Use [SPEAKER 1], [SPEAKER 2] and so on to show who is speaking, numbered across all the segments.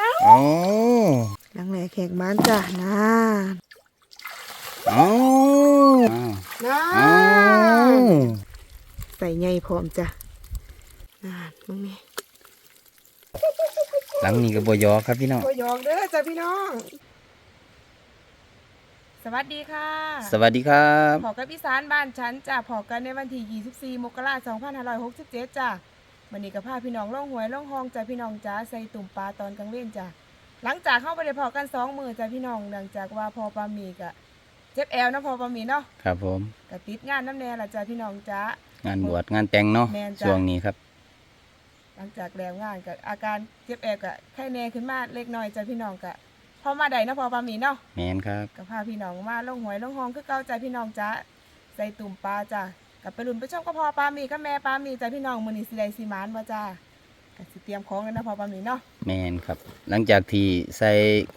[SPEAKER 1] นะ
[SPEAKER 2] โอ้
[SPEAKER 1] หลังแหล่แขกมันจ้ะนะ
[SPEAKER 2] โอ้
[SPEAKER 1] นะ
[SPEAKER 2] อ้าว
[SPEAKER 1] ใส่ใหญ่พร้อมจ้ะนะมึงนี่
[SPEAKER 2] หลังนี้ก็บยอครับพี่น้อง
[SPEAKER 1] ตัวยองเด้อจ้ะพี่น้อง สวัสดีค่ะ
[SPEAKER 2] สวัสดีครับ
[SPEAKER 1] พอกับอีสานบ้านฉันจ้ะพอกันในวันที่ 24 มกราคม 2567 จ้ะ วันนี้ก็พาพี่น้องล่องหวยล่องหองจ้ะพี่น้องจ้าใส่ตุ่มปลาตอนกลางเว้นจ้ะหลังจากเข้าไปได้พอกันสองมือจ้ะพี่น้องหลังจากว่าพอปลาหมีกะเจ็บแอวนะพอปลาหมีเนาะ
[SPEAKER 2] ครับผม
[SPEAKER 1] กะติดงานน้ำแน่ละจ้ะพี่น้องจ้างา
[SPEAKER 2] นบวชงานแต่งเนาะ
[SPEAKER 1] แม่นจ้ะ
[SPEAKER 2] ช่วงนี้ครับ
[SPEAKER 1] หลังจากแล้วงานกับอาการเจ็บแอวกะไข้แน่ขึ้นมาเล็กน้อยจ้ะพี่น้องกะพอมาได้นะพอปลาหมีเนาะ
[SPEAKER 2] แมนครับ
[SPEAKER 1] กับพาพี่น้องมาลงหวยลงหองคือเก่าใจพี่น้องจ้าใส่ตุ่มปลาจ้า กับไปลุ่นไปชมก็พอปลามีก็แม่ปลามีจ้าพี่น้องมือนี้สิได้สิหมานบ่จ้าก็สิเตรียมของกันนะพอปลามีเนาะ
[SPEAKER 2] แมนครับ หลังจากที่ใส่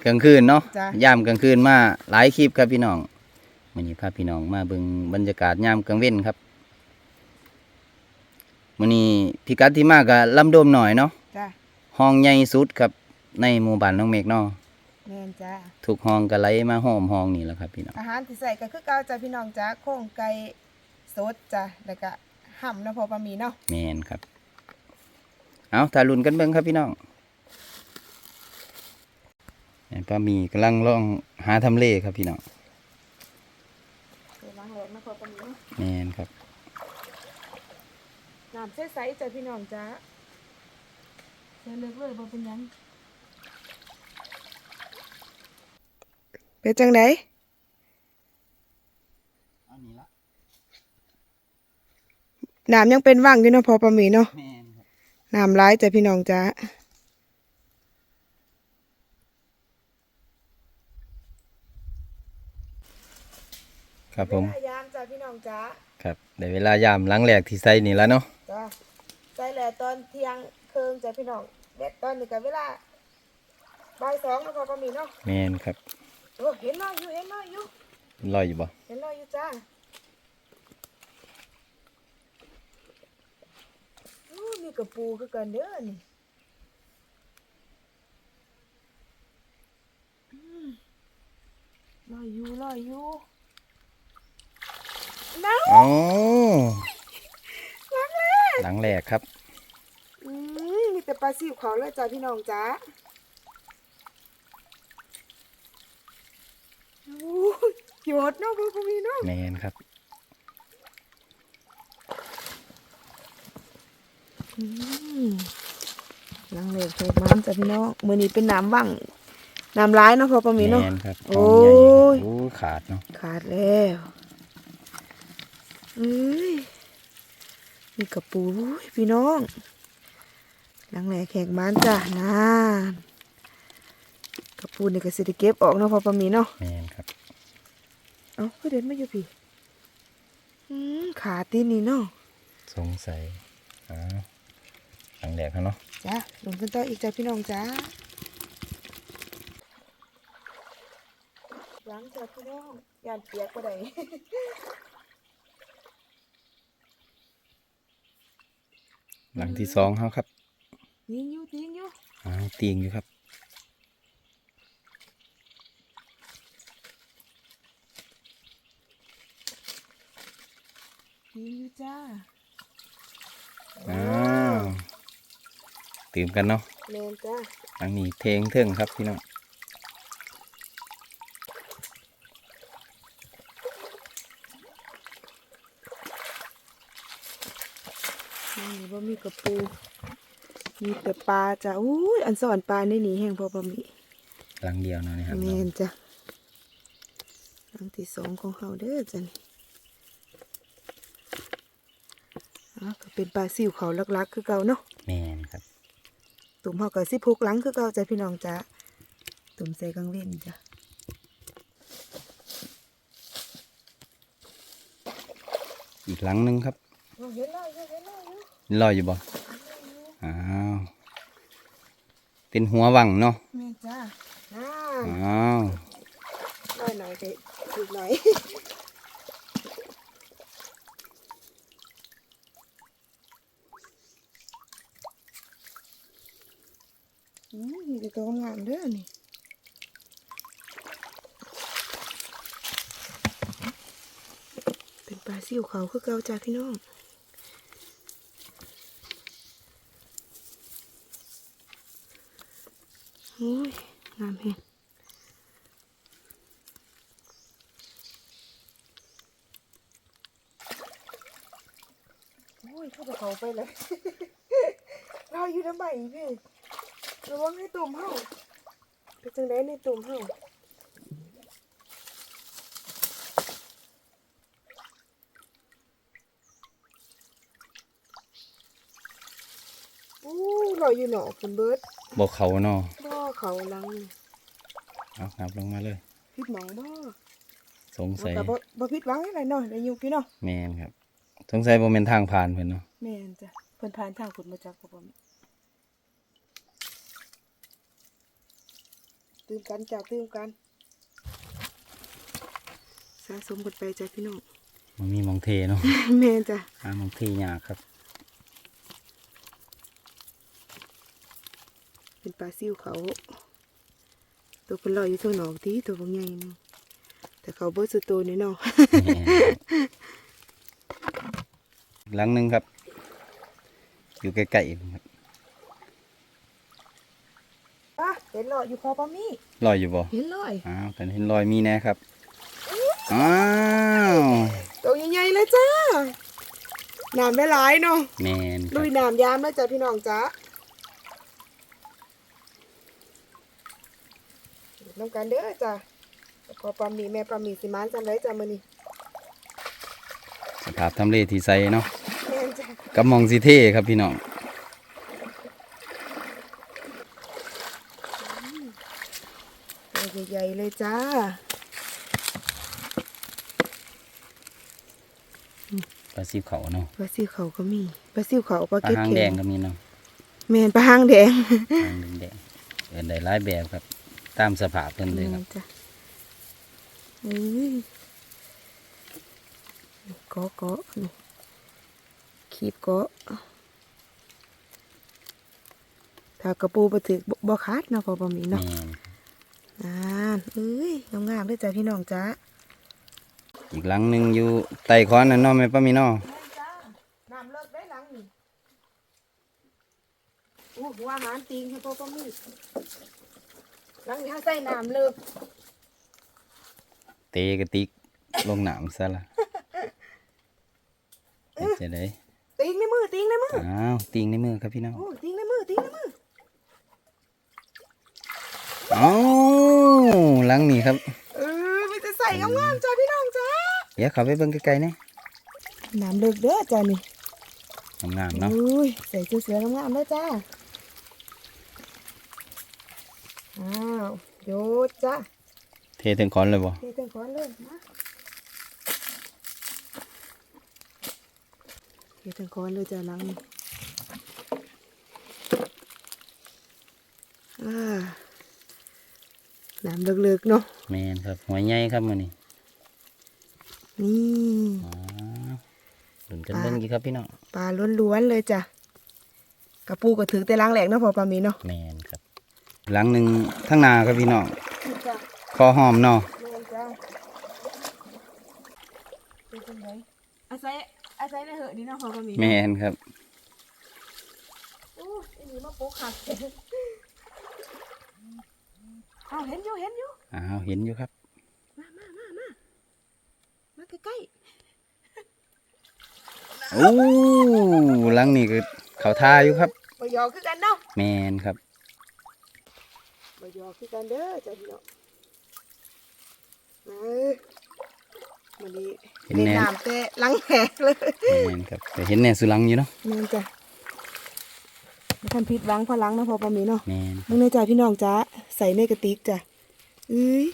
[SPEAKER 2] กลางคืนเนาะ
[SPEAKER 1] จ้ะ
[SPEAKER 2] ย่ามกลางคืนมาหลายคลิปครับพี่น้องวันนี้พาพี่น้องมาเบิ่งบรรยากาศย่ามกลางเว้นครับวันนี้พิกัดที่มากกับลำโดมหน่อยเนาะ
[SPEAKER 1] จ้า
[SPEAKER 2] ห้องใหญ่สุดครับในหมู่บ้านน้องเมฆเนาะ
[SPEAKER 1] แม่นจ้า
[SPEAKER 2] ทุกห้องก็ไหลมาห้อมห้องนี่แหละครับพี่น้อง
[SPEAKER 1] อาหารที่ใส่ก็คือเก่าจ้าพี่น้องจ้าโค้งไก่ สดจ้าแล้วก็ห่ำนะพอปลามีเนาะ
[SPEAKER 2] แมนครับ เอาถ้าลุ้นกันเบิ่งครับพี่น้องแม่นป้ามีกำลังล่องหาทำเลครับพี่น้อง
[SPEAKER 1] เดี๋ยวล้างแหลกนะพอปลามีเนาะ
[SPEAKER 2] แมนครับ
[SPEAKER 1] น้ำใสๆจ้าพี่น้องจ้าเลือกเลยบ่เป็นหยังเป็นจังไดน้ำยังเป็นว่างอยู่เนาะพอประมีเนาะ
[SPEAKER 2] แมนครับ
[SPEAKER 1] น้ำร้ายจ้ะพี่น้องจ้า
[SPEAKER 2] ครับผม
[SPEAKER 1] ยามจ้ะพี่น้องจ้า
[SPEAKER 2] ครับได้เวลายามหล้างแหลกที่ใส่นี่แล้วเนาะ
[SPEAKER 1] จ้าใจแหละตอนเที่ยงเคืองจ้ะพี่น้องเด็ดตอนนี้ก็เวลาบ่ายสองแล้วพอประมีเนาะ
[SPEAKER 2] แมนครับ
[SPEAKER 1] โอ้เห็นน้อยอยู่เห็นน้อยอยู่
[SPEAKER 2] ลอยอยู่บ่
[SPEAKER 1] เห็นน้อยอยู่จ้า โอ้มีกระปูคือกันเด้อนี่ลอยอยู่ลอยอยู่น้ำ
[SPEAKER 2] โอ้
[SPEAKER 1] ล้างเลย
[SPEAKER 2] หลังแหลกครับ
[SPEAKER 1] อืมมีแต่ปลาซิวขาเลยจ้าพี่น้องจ้าโอ้ยหยดเนาะพ่อพี่เนาะ
[SPEAKER 2] แมนครับ
[SPEAKER 1] อืมล้างเลยเทน้ำจ้าพี่น้องมือนี้เป็นน้ำว่างน้ำร้ายเนาะพ่อปามีเนาะ
[SPEAKER 2] แมนครับ
[SPEAKER 1] โอ้ย
[SPEAKER 2] ห้องใหญ่ครับโอ้ขาดเนาะ
[SPEAKER 1] ขาดแล้วเอ้ยมีกระปูอุ้ยพี่น้องล้างแหล่แขกมันจ้ะนะกระปูนี่ก็สิได้เก็บออกเนาะพ่อปามีเนาะ
[SPEAKER 2] แมนครับ
[SPEAKER 1] เอ้าคือเด็ดมาอยู่พี่อืมขาตีนนี่เนาะ
[SPEAKER 2] สงสัยอ้าว หลังแหลกครับเนาะ
[SPEAKER 1] จ้ะลงกันต่ออีกจ้ะพี่น้องจ้าล้างจ้ะพี่น้องยานเปียกก็ได้
[SPEAKER 2] หลังที่สองเขาครับ
[SPEAKER 1] ยิงอยู่ยิงอยู่
[SPEAKER 2] อ้าวเตียงอยู่ครับ
[SPEAKER 1] ยิงอยู่จ้า
[SPEAKER 2] อ้าว ตื่มกันเนาะ
[SPEAKER 1] แมนจ้า
[SPEAKER 2] หลังนี้เทงเทิงครับพี่น้อง
[SPEAKER 1] นี่บ่มีกระปู มีแต่ปลาจ้ะอุ้ยอันสอนปลาในนี้แห้งพอบ่มี
[SPEAKER 2] หลังเดียวเนาะนี่ครับ
[SPEAKER 1] แมนจ้ะหลังที่สองของเฮาเด้อจ้ะนี่อะก็เป็นปลาซิวเขาลักๆคือเก่าเนาะ
[SPEAKER 2] แมนครับ
[SPEAKER 1] ตุ่มเฮาก็สิพุกหลังคือเก่าจ้ะพี่น้องจ้ะตุ่มใส่กลางเว้นจ้ะ
[SPEAKER 2] อีกหลังหนึงครับ
[SPEAKER 1] โอ้เห็นแล้วอยู่เห็นแล้วอยู่
[SPEAKER 2] ลอยอยู่บ่อ้าวเป็นหัววังเนาะ
[SPEAKER 1] แม่นจ้ะน่า
[SPEAKER 2] อ้าว
[SPEAKER 1] น้อยหน่อยก็ถูกหน่อย มนี่ก็ตัวงามเด้อนี่เป็นปลาซิวเขาคือเกาจ้าพี่น้องโอ้ยงามแฮงโอ้ยเข้าไปเขาไปเลย เราอยู่น้ำใบพี่ ระวังให้ตุ่มเห่าเป็นจังไดในตุ่มเห่าอู้ลอยอยู่หนอกคุณเบิร์ด
[SPEAKER 2] บ่เขาเนาะ
[SPEAKER 1] บ่เขาลัง
[SPEAKER 2] เอานับลงมาเลย
[SPEAKER 1] พิดหมองบ่
[SPEAKER 2] สงสัย
[SPEAKER 1] แต่บ่บ่ผิดหวังอะไรเนาะได้อยู่พี่เนาะ
[SPEAKER 2] แมนครับ สงสัยบ่แม่นทางผ่านเพิ่นเนาะ
[SPEAKER 1] แม่นจ้ะเพิ่นผ่านทางขุดมาจากบ่บ่ แม่ตื่นกันจ้ะตื่นกันสะสมกันไปจ้ะพี่น้อง
[SPEAKER 2] มันมีหมองเทเนาะ
[SPEAKER 1] แม่นจ้ะ
[SPEAKER 2] หาหมองเทยากครับ
[SPEAKER 1] เป็นปลาซิวเขา ตัวเพิ่นลอยอยู่เทางนอกติตัวบ่ใหญ่นึงแต่เขาเบิดสุดตัวนี่เนาะ
[SPEAKER 2] แม่นอีกหลังหนึงครับ อยู่ใกล้ๆครับ
[SPEAKER 1] อะ เห็นลอยอยู่พอปะมี่
[SPEAKER 2] ลอยอยู่บ่
[SPEAKER 1] เห็นลอย
[SPEAKER 2] อ้าวกันเห็นรอยมีแน่ครับอ้าว
[SPEAKER 1] ตัวใหญ่ๆเลยจ้าน้ำได้หลายเนาะ
[SPEAKER 2] แมนค
[SPEAKER 1] ลุ
[SPEAKER 2] รับ
[SPEAKER 1] ยน้ำยามแล้วจ้ะพี่น้องจ้าน้ำกันเด้อจ้ะพอปลาหมีแม่ปลาหมีสิมานจำได้จ้ะมื้อนี้
[SPEAKER 2] สภาพทำเลที่ใสเนาะ
[SPEAKER 1] แม่นจ้ะ
[SPEAKER 2] กับหมองสิเทครับพี่น้อง
[SPEAKER 1] ตัว ใหญ่ๆเลยจ้า
[SPEAKER 2] ปลาซิวเขาเนาะ
[SPEAKER 1] ปลาซิวเขาก็มีปลาซิวเขาปลา
[SPEAKER 2] ปลา
[SPEAKER 1] เก็ด
[SPEAKER 2] หาง
[SPEAKER 1] เข็
[SPEAKER 2] แด
[SPEAKER 1] ม
[SPEAKER 2] งก็มีเนาะ
[SPEAKER 1] แม่นปลาหางแดง
[SPEAKER 2] หางแดงๆเอินได้หลายแบบครับ ตามสภาพเพิ่นเลยครับ
[SPEAKER 1] จ้ะเอ้ยเกาะเกาะนี่ขีบเกาะถ้ากระปูไปถึกบ่บ่ขาดเนาะพอปลาหมี
[SPEAKER 2] แม
[SPEAKER 1] เนาะ
[SPEAKER 2] น
[SPEAKER 1] อ่านเอ้ยงามๆเลยจ้ะพี่น้องจ้า
[SPEAKER 2] อีกหลังหนึงอยู่ใต้คอนนั่นเนาะแม่ป้ามีเนาะ
[SPEAKER 1] จ้าน้ำเลิกได้หลังนี่โอ้หัวอาหารติงให้พ่อป้ามีหลังนี้เขาใส่น้ำเลิก
[SPEAKER 2] เตกระติกลงน้ำซะละเฮ็ดจะได้
[SPEAKER 1] ติงในมือติงในมือ
[SPEAKER 2] อ้าวติงในมือครับพี่น้อง
[SPEAKER 1] โอ้ติงในมือติงในมือ
[SPEAKER 2] อ้าว หลังนี้ครับ
[SPEAKER 1] เออมันจะใส่งามๆจ้าพี่น้องจ้า
[SPEAKER 2] เดี๋ยวเขาไปเบิ่งไกลๆนี่
[SPEAKER 1] น้ำเลิกเด้อจ้านี่
[SPEAKER 2] งามๆเนาะ
[SPEAKER 1] อุ้ยใส่เสื้อเสืองามๆเด้อจ้าอ้าวโยดจ้า
[SPEAKER 2] เทถึงคอนเลยบ่
[SPEAKER 1] เทเต็มก้อนเลยมาเทเต็มก้อนเลยจ้าหลังนี่อ่า น้ำเลิกๆเนาะ
[SPEAKER 2] แมนครับหัวใหญ่ครับมื้อนี้
[SPEAKER 1] นี่
[SPEAKER 2] อ๋อดุนกันเบิ่งอีกครับพี่น้อง
[SPEAKER 1] ปลาล้วนๆเลยจ้ะกระปูก็ถือแต่ล้างแหลกเนาะพอปลามีเนาะ
[SPEAKER 2] แมนครับหลังหนึ่งข้างหน้าครับพี่น้อง
[SPEAKER 1] จ้ะ
[SPEAKER 2] คอหอมเนาะ
[SPEAKER 1] แม่นจ้ะเป็นจังไดอาศัยอาศัยในเหอะนี่เนาะพอปลามี
[SPEAKER 2] แมนครับ
[SPEAKER 1] โอ้ยอันนี้มาโป๊กขัดอ้าวเห็นอยู่เห็นอยู่
[SPEAKER 2] อ้าว เห็นอยู่ครับ
[SPEAKER 1] มามามามามาใกล้
[SPEAKER 2] โอ้หลังนี้ก็เขาท่าอยู่ครับ
[SPEAKER 1] ๆบ่ยอคือกันเนาะ
[SPEAKER 2] แมนครับ
[SPEAKER 1] บ่ยอคือกันเด้อจ้ะพี่น้องเออวันนี้
[SPEAKER 2] เห็น
[SPEAKER 1] เล่น
[SPEAKER 2] แน่
[SPEAKER 1] น้ำแต่ล้างแหกเลย
[SPEAKER 2] แมนครับแต่เห็นแน่สุหลังอยู่เนาะ
[SPEAKER 1] แม่นจ้ะไม่ทันพิษล้างพอล้างนะพอปลามีเนาะ
[SPEAKER 2] แมน
[SPEAKER 1] มึงในจ้ะพี่น้องจ้าใส่ในกระติกจ้ะ เอ้ย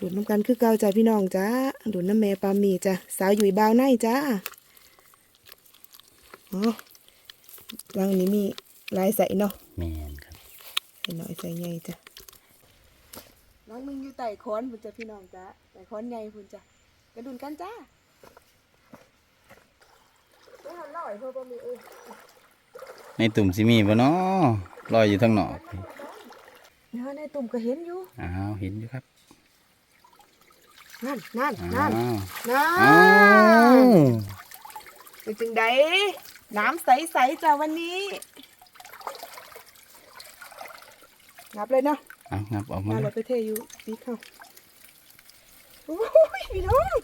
[SPEAKER 1] ดูดน้ำกันคือเก่าจ้ะพี่น้องจ้าดูดน้ำแม่ปลาหมีจ้ะสาวอยู่บ้าวในจ้าอ๋อรังนี้มีลายใส่เนาะ
[SPEAKER 2] แมนครับ
[SPEAKER 1] ใส่หน่อยใส่ใหญ่จ้ะรังหนึงอยู่ไต่ค้อนพุ่นจ้ะพี่น้องจ้าไต่ค้อนใหญ่พุ่นจ้ะกระดุนกันจ้าไม่ทันเล่าไอ้พ่อปลาหมีเอ้ย
[SPEAKER 2] ในตุ่มสิมีบ่เนาะ ลอยอยู่ทางนอก
[SPEAKER 1] เนาะในตุ่มก็เห็นอยู่
[SPEAKER 2] อ้าวเห็นอยู่ครับ
[SPEAKER 1] นั่นนั่น
[SPEAKER 2] อ้า
[SPEAKER 1] นั่น
[SPEAKER 2] ว
[SPEAKER 1] นั่
[SPEAKER 2] อ้านว
[SPEAKER 1] เป็นจึงไดน้ำใสๆจ้ะวันนี้นับเลยเนาะ
[SPEAKER 2] เอางับออกมา
[SPEAKER 1] มา
[SPEAKER 2] เล
[SPEAKER 1] เรา
[SPEAKER 2] ย
[SPEAKER 1] ไปเทอยู่ปีเข้าโอ้ยพี่น้อง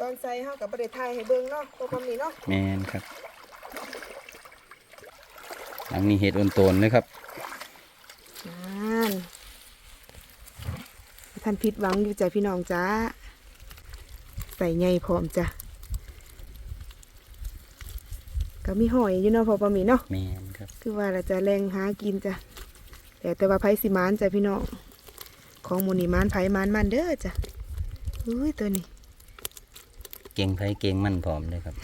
[SPEAKER 1] ตอนใส่เฮากับประเด็ไทยให้เบิ่งเนาะตัวความนี้เนาะ
[SPEAKER 2] แมนครับ หลังนี้เห็ดโอนโตนเลยครับ
[SPEAKER 1] นั่นท่านผิดหวังอยู่จ้ะพี่น้องจ้า ใส่ไงพร้อมจ้ะก็มีหอยอยู่เนาะพอประมีเนาะ
[SPEAKER 2] แมนครับ
[SPEAKER 1] คือว่าเราจะแรงหากินจ้ะแต่แต่ว่าไผสิมานจ้ะพี่น้องของหมูนี่มานไผมานมันเด้อจ้ะอุ้ยตัวนี้
[SPEAKER 2] เก่งไผเก่งมันพร้อมเลยครับ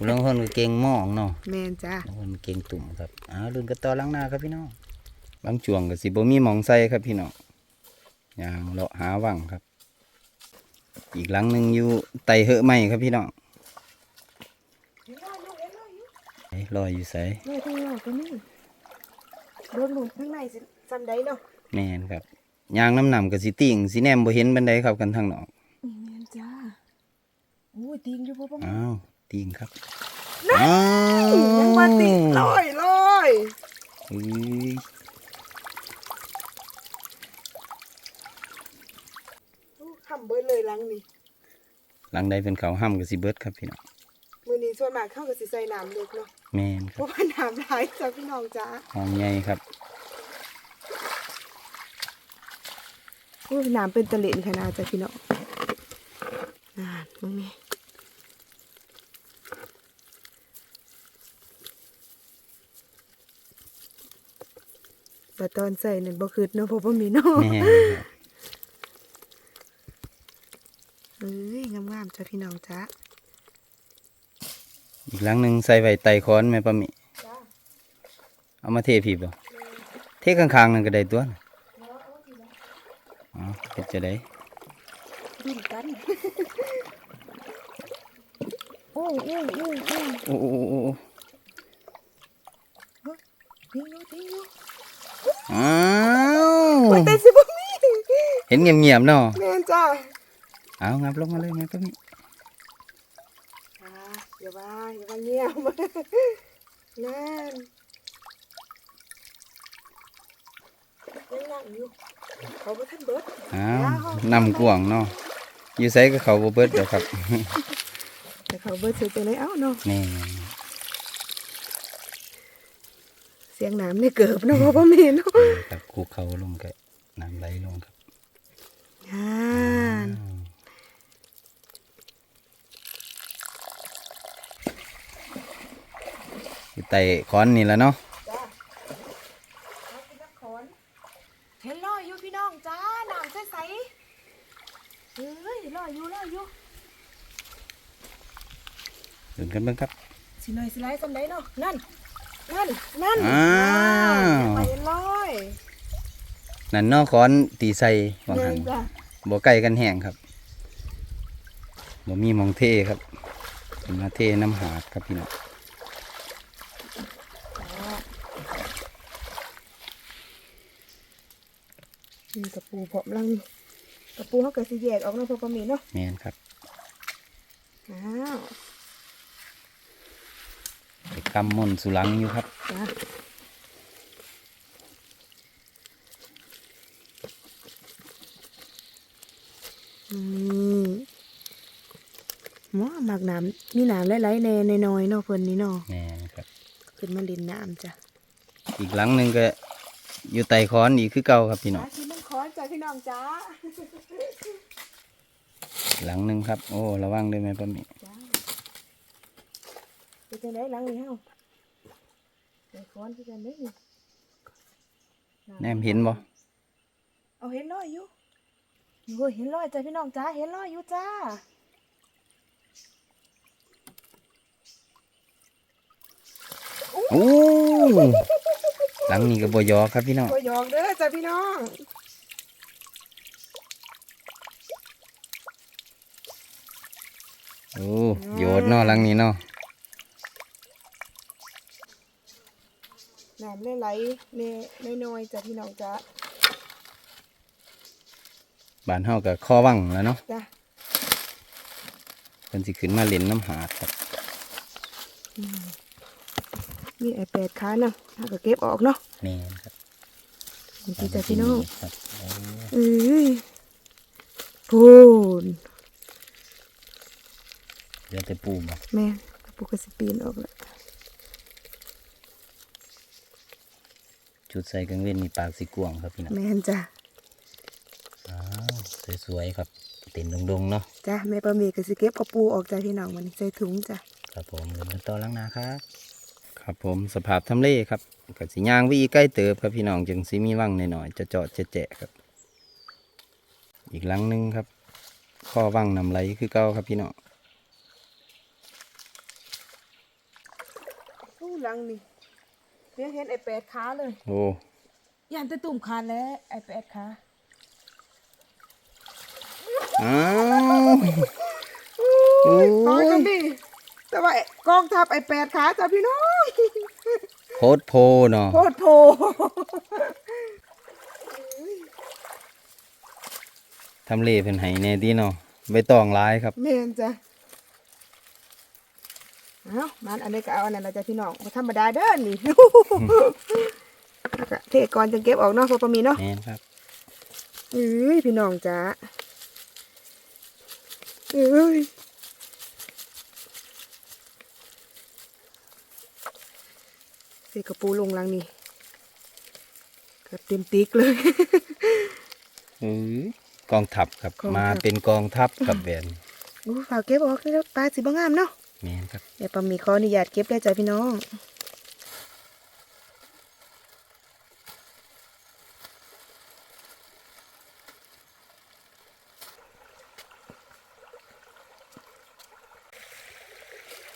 [SPEAKER 2] ผู้ลางคนก็เก่งหมองเนาะ
[SPEAKER 1] แมนจ้ะ
[SPEAKER 2] บางคนเก่งตุ่มครับอ้าวรุ่นก็ต่อหลังหน้าครับพี่น้องบางช่วงก็สิบ่มีหมองใส่ครับพี่น้องอย่างเลาะหาวังครับ อีกหลังหนึ่งอยู่ไตเหอะไหมครับพี่น้อง
[SPEAKER 1] เห็นรอยอยู่เห็นรอยอยู่
[SPEAKER 2] ไอ้ลอยอยู่ใส่
[SPEAKER 1] แม่ข้างนอกก็มีโดนหลุดข้างในสิจำได้เนาะ
[SPEAKER 2] แม่นครับยางน้ำหนำกับสิติ่งสิแนมบ่เห็นบันไดครับกันทางนอก
[SPEAKER 1] อืมแมนจ้า อุ้ยติงอยู่พ่อประมี
[SPEAKER 2] อ้าวติ่งครับ
[SPEAKER 1] นั่น
[SPEAKER 2] อ้าว
[SPEAKER 1] ยังมาติดลอยลอย
[SPEAKER 2] เอ้ย
[SPEAKER 1] อู้คำเบิดเลยหลังนี่
[SPEAKER 2] หลังใดเป็นเขาห้ำกับสิเบิดครับพี่น้อง
[SPEAKER 1] มือนี้ส่วนมากเข้ากับสิใส่น้ำเล็กเนาะ
[SPEAKER 2] แม่นค
[SPEAKER 1] เพ
[SPEAKER 2] รับ
[SPEAKER 1] ราะว่าน้ำหลายจ้ะพี่น้องจ้า
[SPEAKER 2] ห้องใหญ่ครับ
[SPEAKER 1] อู้น้ำเป็นตะเลนขนาดจ้ะพี่น้องอ่านมึงนี่ แต่ตอนใส่นั่นบ่คืดเนาะเพราะว่ามีเนาะ
[SPEAKER 2] แม่นครับ
[SPEAKER 1] เอ้ยงามๆจ้ะพี่น้องจ้า
[SPEAKER 2] อีกหลังหนึ่งใส่ไว้ไตค้อนแม่ปะมิ
[SPEAKER 1] จ้า
[SPEAKER 2] เอามาเทผีบ่เทข้างๆนั่นก็ได้ตัวน่ะอ๋อเป็นจะได้
[SPEAKER 1] ดิ้นกันโอ้ยโอ้ยโอ้ยโอ้ย
[SPEAKER 2] โอ้โอ้โอ้โอ้
[SPEAKER 1] ทิ้งอยู่ทิ้งอยู่
[SPEAKER 2] อ้าว
[SPEAKER 1] โอ้ ยแต่สิบ่มี
[SPEAKER 2] เห็นเงียบๆเนาะ
[SPEAKER 1] แม่นจ้า
[SPEAKER 2] เอางับลงมาเลยแม่ปะมิ
[SPEAKER 1] อ่าอย่าว่าอย่าว่าเงียบนั่นยังนั่งอยู่เขาบ่ทันเบิด
[SPEAKER 2] อ้าวนำกวางเนาะอยู่ไสก็เขาบ่เบิดเดี๋ยวครับ
[SPEAKER 1] แต่เขาเบิดเสียจังไดเอ้าเนาะ
[SPEAKER 2] แม่
[SPEAKER 1] เสียงน้ำในเกิบเนาะพ่อพ่อแม่เนาะ
[SPEAKER 2] ครับคูเขาลงก็น้ำไหลลงครับ
[SPEAKER 1] อ่าน
[SPEAKER 2] อยู่ไต่ค้อนนี่แหล้วเนาะ
[SPEAKER 1] จ้าเอาไปนักขอนเห็นลอยอยู่พี่น้องจ้าน้ำใสๆเฮ้ยลอยอยู่ลอยอยู่
[SPEAKER 2] ดูกันเบิ่งครับ
[SPEAKER 1] สิหน่อยสิไลด์สำไดเนาะนั่น นั่นนั่น
[SPEAKER 2] อ้าว
[SPEAKER 1] ไปลอย
[SPEAKER 2] นั่นเนาะค้อนตีใส่วาง
[SPEAKER 1] เงิ
[SPEAKER 2] หั
[SPEAKER 1] น
[SPEAKER 2] น
[SPEAKER 1] จ้ะ
[SPEAKER 2] บ่ใกล้กันแห้งครับบ่มีหมองเทครับเป็นมาเทน้ำหาดครับพี่น้อง
[SPEAKER 1] นี่กระปูพร้อมลังนี่กระปูเขาก็สิแยกออกเนาะเพอประมีเนาะ
[SPEAKER 2] แม่นครับ
[SPEAKER 1] อ้าว
[SPEAKER 2] ไปกำมนต์สุลังอยู่ครับ
[SPEAKER 1] จ้ะอืมหมอหมักน้ำมีน้ำไหลๆแน่น้อยๆเนาะเพิ่นนี่เนาะ
[SPEAKER 2] แม่นครับ
[SPEAKER 1] ขึ้นมาเลินน้ำจ้ะ
[SPEAKER 2] อีกหลังหนึงก็อยู่ไต่ค้อนอีกคือเก่าครับพี่น้อง
[SPEAKER 1] อาชีมันคอนจ้ะพี่น้องจ้า
[SPEAKER 2] หลังหนึงครับ โอ้ระวังด้วยแม่ป้าหมี
[SPEAKER 1] จ้า เป็นจังไดหลังนี่เฮาไปคอนคือกันเด้อ
[SPEAKER 2] แนมเห็นบ่
[SPEAKER 1] เอาเห็นรอยอยู่โอ้ยเห็นรอยจ้ะพี่น้องจ้าเห็นรอยอยู่จ้า
[SPEAKER 2] โอ้หลังนี้ก็บ่ยอครับพี่น้อง
[SPEAKER 1] ตัวยองเด้อจ้ะพี่น้อง
[SPEAKER 2] โอ้โยดเนาะหลังนี้เนาะ
[SPEAKER 1] น้ำไหลๆเนน้อยๆจ้ะพี่น้องจ้า
[SPEAKER 2] บ้านเฮากับข้อวังแล้วเนาะ
[SPEAKER 1] จ้ะ
[SPEAKER 2] เพิ่นสิขึ้นมาเล่นน้ำหาดครับ
[SPEAKER 1] มีไอแปดขาเนาะถ้าก็เก็บออกเนาะ
[SPEAKER 2] แม่นครับ
[SPEAKER 1] นี่จ้ะพี่น้อง
[SPEAKER 2] ครับโอ้
[SPEAKER 1] เอ้ยพูน
[SPEAKER 2] เดี๋ยวแต่ปูบ่
[SPEAKER 1] แม่ปูกระสิปีนออกแล้ว
[SPEAKER 2] ชุดใส่กางเว้นมีปากสีกวางครับพี่น้อง
[SPEAKER 1] แม่นจ้ะ
[SPEAKER 2] อ้าวสวยๆครับเต็มดงๆเนาะ
[SPEAKER 1] จ้ะแม่ปลาหมีกระสิเก็บเอาปูออกจ้ะพี่น้องมันใส่ถุงจ้ะ
[SPEAKER 2] ครับผมเดินกันต่อล้างนาครับ ครับผมสภาพทำเลครับกับสีย่างวิใกล้เติบครับพี่น้องจึงสีมีว่างหน่อยๆจะเจาะจะแจะๆครับ อีกหลังหนึงครับ ข้อว่างนำไหลคือเก้าครับพี่น้อง
[SPEAKER 1] อู้หลังนี่ เพียงเห็นไอแปดขาเลย
[SPEAKER 2] โอ้
[SPEAKER 1] ยันแตะตุ่มขาแล้วไอแปดขา
[SPEAKER 2] อ้าวโอ้
[SPEAKER 1] ตอนก็
[SPEAKER 2] ย
[SPEAKER 1] มีแต่ว่ากองทัพไอแปดขาจ้ะพี่น้อง
[SPEAKER 2] โคตรโพเนาะ
[SPEAKER 1] โคตรโพ
[SPEAKER 2] ทำเลเป็นไห้แน่ดีเนาะใบตองร้ายครับ
[SPEAKER 1] แม่นจ้ะ เอ้ามันอันนี้ก็เอาอันนั้นละจ้ะพี่น้องบ่ธรรมดาเด้อนี่แล้วก็เทก่อนจึงเก็บออกเนาะพอประมีเนาะ
[SPEAKER 2] แม่นครับ
[SPEAKER 1] เอ้ยพี่น้องจ้าเอ้ยเสกกระปูลงลังนี่เกือบเต็มติ๊กเลย
[SPEAKER 2] เอ้ยกองทัพครับ
[SPEAKER 1] กองทัพ
[SPEAKER 2] มาเป็นกองทัพกับแบน
[SPEAKER 1] อู้ฝากเก็บออกแล้วปลาสีบงามเนาะ
[SPEAKER 2] แม่นครับ
[SPEAKER 1] เดี๋ยวปามีขออนุญาตเก็บได้จ้ะพี่น้อง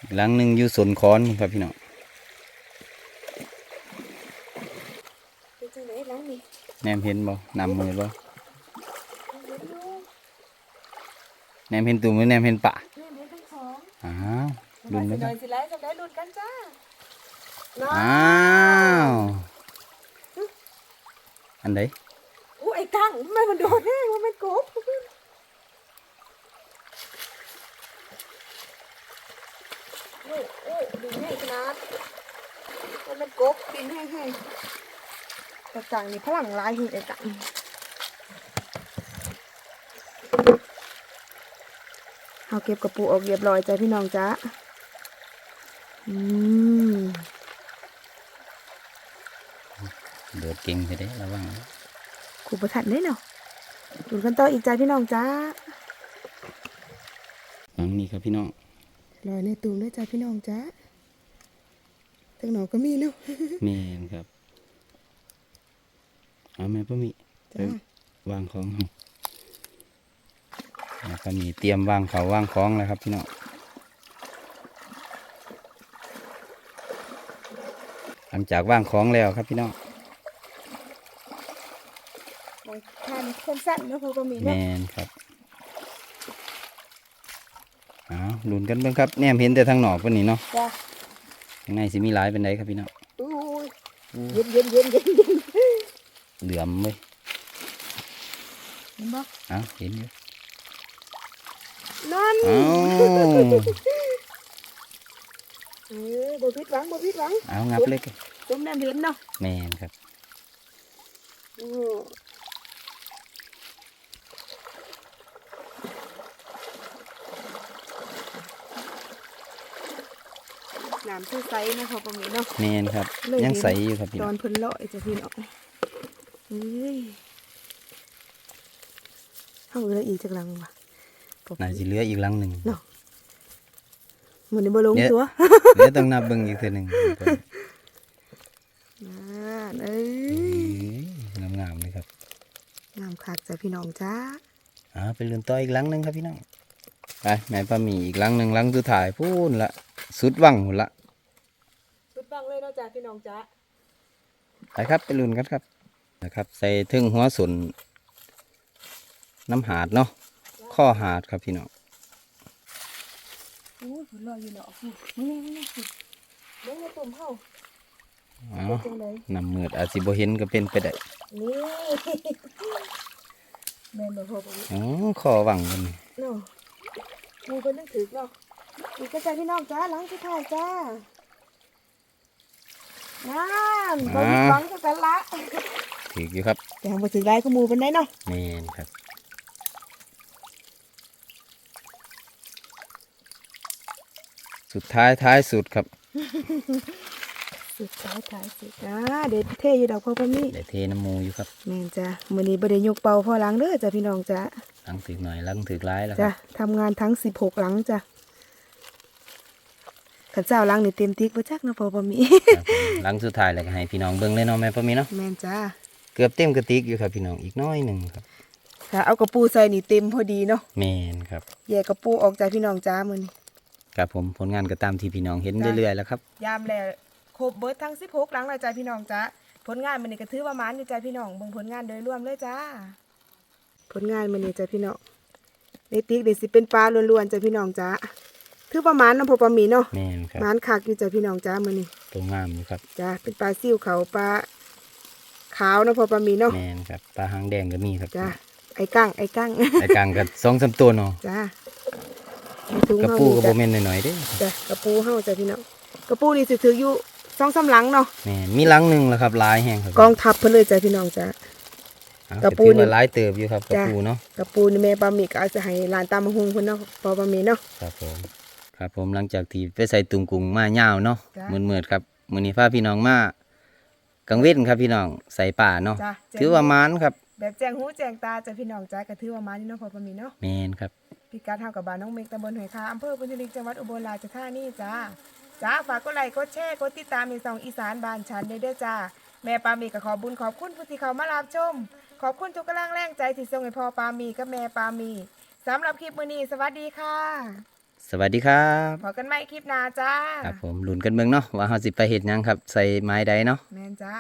[SPEAKER 2] อีกหลังหนึ่งอยู่สนคอนครับพี่น้อง
[SPEAKER 1] เป็นจังไดลังนี่
[SPEAKER 2] แนมเห็นบ่นำมือบ่แนมเห็นตูมือแนมเห็นปะ
[SPEAKER 1] นี่มีทั้งส อง
[SPEAKER 2] อ้าวลุ้น
[SPEAKER 1] ไป
[SPEAKER 2] กัน
[SPEAKER 1] หน่อยสิไล่จะได้ลุ้นกันจ้าน้
[SPEAKER 2] อ้าวอันใด
[SPEAKER 1] อู้ไอ้กังทำไมมันโดดแห้งมันเป็นกบนี่เอ้ยดินแห้งขนาดมันเป็นกบดินแห้งๆแต่กังนี่พลังหลายหือไอ้กัง เอาเก็บกระปูออกเรียบร้อยจ้ะพี่น้องจ้าอืม
[SPEAKER 2] โดดเก่งไปเด้ระวังนะ
[SPEAKER 1] ครูประทันได้เนาะดูกันต่ออีกจ้าพี่น้องจ้า
[SPEAKER 2] หลังนี้ครับพี่น้อง
[SPEAKER 1] ลอยในตูมด้วยจ้าพี่น้องจ้าตั้งหนอก็มีเนาะ
[SPEAKER 2] แม่นครับ เอาแม่ป้ามี
[SPEAKER 1] จ้า
[SPEAKER 2] ไปวางของเอา แล้วก็มีเตรียมวางเขาวางของแล้วครับพี่น้องหลังจากวางของแล้วครับพี่น้อง
[SPEAKER 1] บางท่านคนสั้นเนาะเขาก็มี
[SPEAKER 2] แม
[SPEAKER 1] เนาะ
[SPEAKER 2] นครับเอาลุ้นกันเบิ่งครับแนมเห็นแต่ทางหนอกวันนี้เนาะ
[SPEAKER 1] จ้า
[SPEAKER 2] ข้างในสิมีหลายเป็นไดครับพี่น้อง
[SPEAKER 1] อู้ยเย็นเย็นเย็นเย็นเย็น
[SPEAKER 2] เหลื่อมเว้ย
[SPEAKER 1] เห็นบ่
[SPEAKER 2] เอาเห็นอยู่
[SPEAKER 1] นั่น
[SPEAKER 2] เอา
[SPEAKER 1] เออบ่ผิดหวังบ่ผิดหวัง
[SPEAKER 2] เอางับเลย
[SPEAKER 1] จุ่มแนมเห็นเนาะ
[SPEAKER 2] แมนครับ
[SPEAKER 1] อือน้ำชื่อไซนะเขาก็มีเนาะ
[SPEAKER 2] แมนครับ
[SPEAKER 1] เลย
[SPEAKER 2] ยัง
[SPEAKER 1] เห็น
[SPEAKER 2] ใสอยู่ครับพี่
[SPEAKER 1] ต
[SPEAKER 2] น้
[SPEAKER 1] อ
[SPEAKER 2] อง
[SPEAKER 1] นเพิ่นเลาะไอ้จ้ะพี่น้องเอ้ยเฮาเหลืออีกจักหลังว่ะ
[SPEAKER 2] น่าสิเหลืออีกหลังหนึ่ง
[SPEAKER 1] เนาะมื้อนี้บ่ลง
[SPEAKER 2] เนี่ย
[SPEAKER 1] ตัว
[SPEAKER 2] เดี๋ยวต้องนับเบิ่งอีกเทื่อหนึ่ง
[SPEAKER 1] นั่นเอ้ย
[SPEAKER 2] งามงามๆเลยครับ
[SPEAKER 1] งามคักจ้ะพี่น้องจ้า
[SPEAKER 2] อ่าเป็นเรือนต่ออีกหลังหนึ่งครับพี่น้องไปแม่ป้ามีอีกหลังหนึ่งหลังสุดท้ายพูนละสุดวังหุ่นละ
[SPEAKER 1] สุดปังเลยเนาะจ้ะพี่น้องจ้า
[SPEAKER 2] ไปครับไปลุ้นกันครับนะครับ ใส่ถึงหัวสนน้ำหาดเนาะ ข้อหาดครับพี่น้อง
[SPEAKER 1] อู้ยฝนลอยอยู่เนาะอู้นี่นี่นี่นี่เบิ่งในตุ่มเฮา
[SPEAKER 2] อ๋อ
[SPEAKER 1] เป็นจังได
[SPEAKER 2] น้ำมืดอาจสิบ่เห็นก็เป็นไปได้
[SPEAKER 1] นี่แม่นบ่พอบ่
[SPEAKER 2] อ๋อขอหวังกันนี่
[SPEAKER 1] เนาะมูเพิ่นนึกถึกเนาะอีกกระจายพี่น้องจ้าหลังสุดท้ายจ้านั่นบ่มีหวังจังกันละ
[SPEAKER 2] ถืออยู่ครับ
[SPEAKER 1] แต่ทางบ่ถึงได้ก็หมู่เพิ่นได้เนาะ
[SPEAKER 2] แม่นครับ สุดท้ายท้ายสุดครับ
[SPEAKER 1] สุดท้ายท้ายสุดอ่าเด็ดเทอยู่ดอกพ่อพ่อนี่
[SPEAKER 2] ได้เทน้ำมูอยู่ครับ
[SPEAKER 1] แม่นจ้ะมื้อนี้บ่ได้ยกเป่าพ่อหลังเด้อจ้ะพี่น้องจ้ะ
[SPEAKER 2] หลังถึกหน่อยหลังถึกร้ายแล้วค
[SPEAKER 1] จ้ะ
[SPEAKER 2] รับ
[SPEAKER 1] ทำงานทั้ง 16 หลังจ้ะขันเจ้าหลังนี่เต็มติ๊กบ่จักเนาะพ่อพ่อมี
[SPEAKER 2] ครับผมหลังสุดท้ายแล้วก็ให้พี่น้องเบิ่งเลยเนาะแม่ป้ามีเนาะ
[SPEAKER 1] แม่นจ้ะ
[SPEAKER 2] เกือบเต็มกระติกอยู่ครับพี่น้องอีกน้อยหนึ่งครับ
[SPEAKER 1] ถ้าเอากระปูใส่นี่เต็มพอดีเนาะ
[SPEAKER 2] แม่นครับ
[SPEAKER 1] แยกกระปูออกจากพี่น้องจ้ามื้อนี้
[SPEAKER 2] ครับผมผลงานก็ตามที่พี่น้องเห็น
[SPEAKER 1] จ้ะ
[SPEAKER 2] เรื่อยๆแล้วครับ
[SPEAKER 1] ยามแล้วครบเบิดทั้ง 16 หลังแล้วจ้ะพี่น้องจ้าผลงานมื้อนี้ก็ถือว่าหมานอยู่จ้ะพี่น้องเบิ่งผลงานโดยรวมเลยจ้า ผลงานมื้อนี้จ้ะพี่น้องในติ๊กเดี๋ยวสิเป็นปลาล้วนๆจ้ะพี่น้องจ้าถือว่าหมานน้ำพอปลาหมีเนาะ
[SPEAKER 2] แม่นครับ
[SPEAKER 1] หมานคักอยู่จ้ะพี่น้องจ้ามื้อนี้
[SPEAKER 2] ตัวงามอยู่ครับ
[SPEAKER 1] จ้าเป็นปลาซิ่วเขาปลาขาวเนาะพอปลาหมีเนาะ
[SPEAKER 2] แม่นครับปลาหางแดงก็มีครับ
[SPEAKER 1] จ้าไอ้กั้งไอ้กั้ง
[SPEAKER 2] ไอ้กลางก็สองสามตัวเนาะ
[SPEAKER 1] จ้าใน ถุง
[SPEAKER 2] กระ
[SPEAKER 1] เฮา
[SPEAKER 2] ปู
[SPEAKER 1] นี่
[SPEAKER 2] ก็
[SPEAKER 1] จ้ะ
[SPEAKER 2] บ่แม่นน้อยๆเด้
[SPEAKER 1] จ้ะกระปูเฮาจ้ะพี่น้องกระปูนี่สิถืออยู่สองสามหลังเนาะ
[SPEAKER 2] แม่นมีหลังหนึงแล้วครับหลายแฮงครับ
[SPEAKER 1] กองทัพเพิ่นเลยจ้ะพี่น้องจ้ะ
[SPEAKER 2] เอา
[SPEAKER 1] กระปู
[SPEAKER 2] ถือ
[SPEAKER 1] นี่
[SPEAKER 2] ว่าหลายเติบอยู่ครับกระ
[SPEAKER 1] จ้ะ
[SPEAKER 2] ปูเนาะ
[SPEAKER 1] กระปูนี่แม่ปลาหมีก็เอาจะให้หลานตามมาหุงเพิ่นเนาะพอปลาหมีเนาะ
[SPEAKER 2] ครับผมครับผมหลังจากที่ไปใส่ตุงกุงมายาวเนาะ
[SPEAKER 1] จ้ะ
[SPEAKER 2] มืดๆครับมื้อนี้พาพี่น้องมากังเว้นครับพี่น้องใส่ป่าเนาะ
[SPEAKER 1] จ้ะ
[SPEAKER 2] ถือว่าหมานครับ
[SPEAKER 1] แบบแจ้งหูแจ้งตาจ้ะพี่น้องจ้ะก็ถือว่ามานี่เนาะพอปลาหมีเนาะ
[SPEAKER 2] แม่นครับ
[SPEAKER 1] พิกัดเฮากับบ้านน้องเมกตำบลหอยคาอำเภอพุทธลิกจังหวัดอุบลราชธานีจ้าจ้าฝากกดไลค์กดแชร์กดติดตามในสองอีสานบ้านฉันด้วยเด้อจ้า แม่ปามีก็ขอบุญขอบคุณผู้ที่เขามารับชม ขอบคุณทุกกำลังแรงใจที่ส่งให้พ่อปามีกับแม่ปามีสำหรับคลิปมื้อนี้สวัสดีค่ะ
[SPEAKER 2] สวัสดีครับ
[SPEAKER 1] พบกันใหม่คลิปหน้าจ้า
[SPEAKER 2] ครับผมลุ้นกันเบิ่งเนาะว่าเฮาสิไปเฮ็ดหยังครับ ใส่ไม้ใดเนาะ
[SPEAKER 1] แม่นจ้า